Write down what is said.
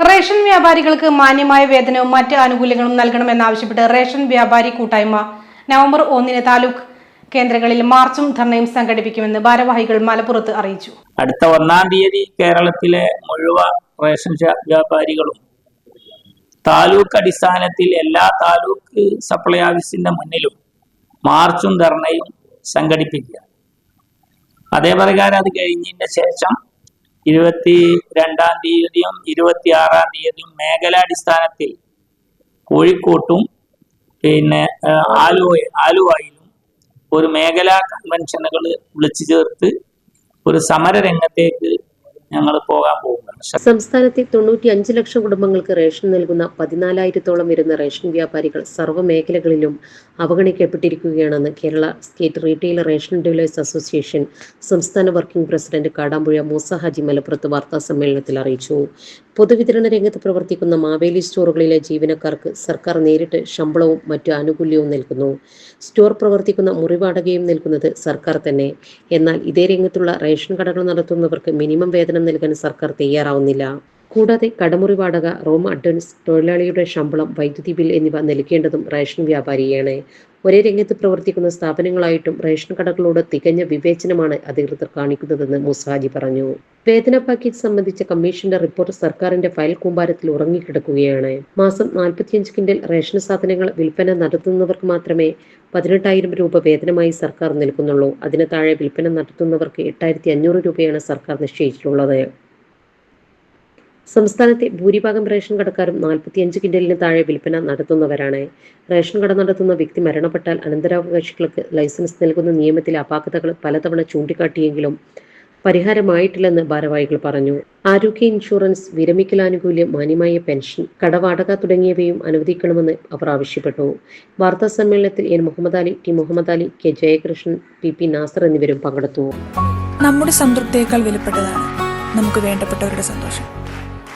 Ration വ്യാപാരികൾക്ക് മാന്യമായ വേതനവും മറ്റ് ആനുകൂല്യങ്ങളും നൽകണമെന്നാവശ്യപ്പെട്ട് റേഷൻ വ്യാപാരി കൂട്ടായ്മ നവംബർ ഒന്നിന് താലൂക്ക് കേന്ദ്രങ്ങളിൽ മാർച്ചും ധർണയും സംഘടിപ്പിക്കുമെന്ന് ഭാരവാഹികൾ മലപ്പുറത്ത് അറിയിച്ചു. അടുത്ത ഒന്നാം തീയതി കേരളത്തിലെ മുഴുവൻ റേഷൻ വ്യാപാരികളും താലൂക്ക് അടിസ്ഥാനത്തിൽ എല്ലാ താലൂക്ക് സപ്ലൈ ഓഫീസിന്റെ മുന്നിലും മാർച്ചും ധർണയും സംഘടിപ്പിക്കുക. അതേ പ്രകാരം അത് കഴിഞ്ഞതിന്റെ ശേഷം ഇരുപത്തി രണ്ടാം തീയതിയും ഇരുപത്തി ആറാം തീയതിയും മേഖലാടിസ്ഥാനത്തിൽ കോഴിക്കോട്ടും പിന്നെ ആലുവ ആലുവയിലും ഒരു മേഖലാ കൺവെൻഷനുകൾ വിളിച്ചു ചേർത്ത് ഒരു സമര രംഗത്തേക്ക് ഞങ്ങൾ പോകാൻ പോകുകയാണ് സംസ്ഥാനത്തെ തൊണ്ണൂറ്റി അഞ്ച് ലക്ഷം കുടുംബങ്ങൾക്ക് റേഷൻ നൽകുന്ന പതിനാലായിരത്തോളം വരുന്ന റേഷൻ വ്യാപാരികൾ സർവ മേഖലകളിലും അവഗണിക്കപ്പെട്ടിരിക്കുകയാണെന്ന് Kerala state retail ration dealers association സംസ്ഥാന വർക്കിംഗ് പ്രസിഡന്റ് കാടാമ്പുഴ മൂസ ഹാജി മലപ്പുറത്ത് വാർത്താ സമ്മേളനത്തിൽ അറിയിച്ചു. പൊതുവിതരണ രംഗത്ത് പ്രവർത്തിക്കുന്ന മാവേലി സ്റ്റോറുകളിലെ ജീവനക്കാർക്ക് സർക്കാർ നേരിട്ട് ശമ്പളവും മറ്റു ആനുകൂല്യവും നൽകുന്നു. സ്റ്റോർ പ്രവർത്തിക്കുന്ന മുറിവാടകയും നൽകുന്നത് സർക്കാർ തന്നെ. എന്നാൽ ഇതേ രംഗത്തുള്ള റേഷൻ കടകൾ നടത്തുന്നവർക്ക് മിനിമം വേതനം നൽകാൻ സർക്കാർ തയ്യാറാവുന്നില്ല കൂടാതെ കടമുറി വാടക റൂം അഡ്വാൻസ് തൊഴിലാളിയുടെ ശമ്പളം വൈദ്യുതി ബിൽ എന്നിവ നൽകേണ്ടതും റേഷൻ വ്യാപാരിയാണ്. ഒരേ രംഗത്ത് പ്രവർത്തിക്കുന്ന സ്ഥാപനങ്ങളായിട്ടും റേഷൻ കടകളോട് തികഞ്ഞ വിവേചനമാണ് അധികൃതർ കാണിക്കുന്നതെന്ന് മുസാജി പറഞ്ഞു. വേതന പാക്കേജ് സംബന്ധിച്ച കമ്മീഷന്റെ റിപ്പോർട്ട് സർക്കാരിന്റെ ഫയൽ കൂമ്പാരത്തിൽ ഉറങ്ങിക്കിടക്കുകയാണ്. മാസം നാൽപ്പത്തിയഞ്ച് കിൻഡൽ റേഷൻ സാധനങ്ങൾ വിൽപ്പന നടത്തുന്നവർക്ക് മാത്രമേ പതിനെട്ടായിരം രൂപ വേതനമായി സർക്കാർ നൽകുന്നുള്ളൂ. അതിന് താഴെ വിൽപ്പന നടത്തുന്നവർക്ക് എട്ടായിരത്തി അഞ്ഞൂറ് രൂപയാണ് സർക്കാർ നിശ്ചയിച്ചിട്ടുള്ളത്. സംസ്ഥാനത്തെ ഭൂരിഭാഗം റേഷൻ കടക്കാരും നാൽപ്പത്തിയഞ്ച് കിൻഡലിന് താഴെ വിൽപ്പന നടത്തുന്നവരാണ്. റേഷൻ കട നടത്തുന്ന വ്യക്തി മരണപ്പെട്ടാൽ അനന്തരാവകാശികൾക്ക് ലൈസൻസ് നൽകുന്ന നിയമത്തിലെ അപാകതകൾ പലതവണ ചൂണ്ടിക്കാട്ടിയെങ്കിലും പരിഹാരമായിട്ടില്ലെന്ന് ഭാരവാഹികൾ പറഞ്ഞു. ആരോഗ്യ ഇൻഷുറൻസ് വിരമിക്കലാനുകൂല്യം മാന്യമായ പെൻഷൻ കടവാടക തുടങ്ങിയവയും അനുവദിക്കണമെന്ന് അവർ ആവശ്യപ്പെട്ടു. വാർത്താ സമ്മേളനത്തിൽ N. Muhammad Ali T. Muhammad Ali K. Jayakrishnan P. P. Nasar എന്നിവരും പങ്കെടുത്തു. നമ്മുടെ സംതൃപ്തിയേക്കാൾ വിലപ്പെട്ടതാണ്. നമുക്ക് വേണ്ടപ്പെട്ടവരുടെ സന്തോഷം.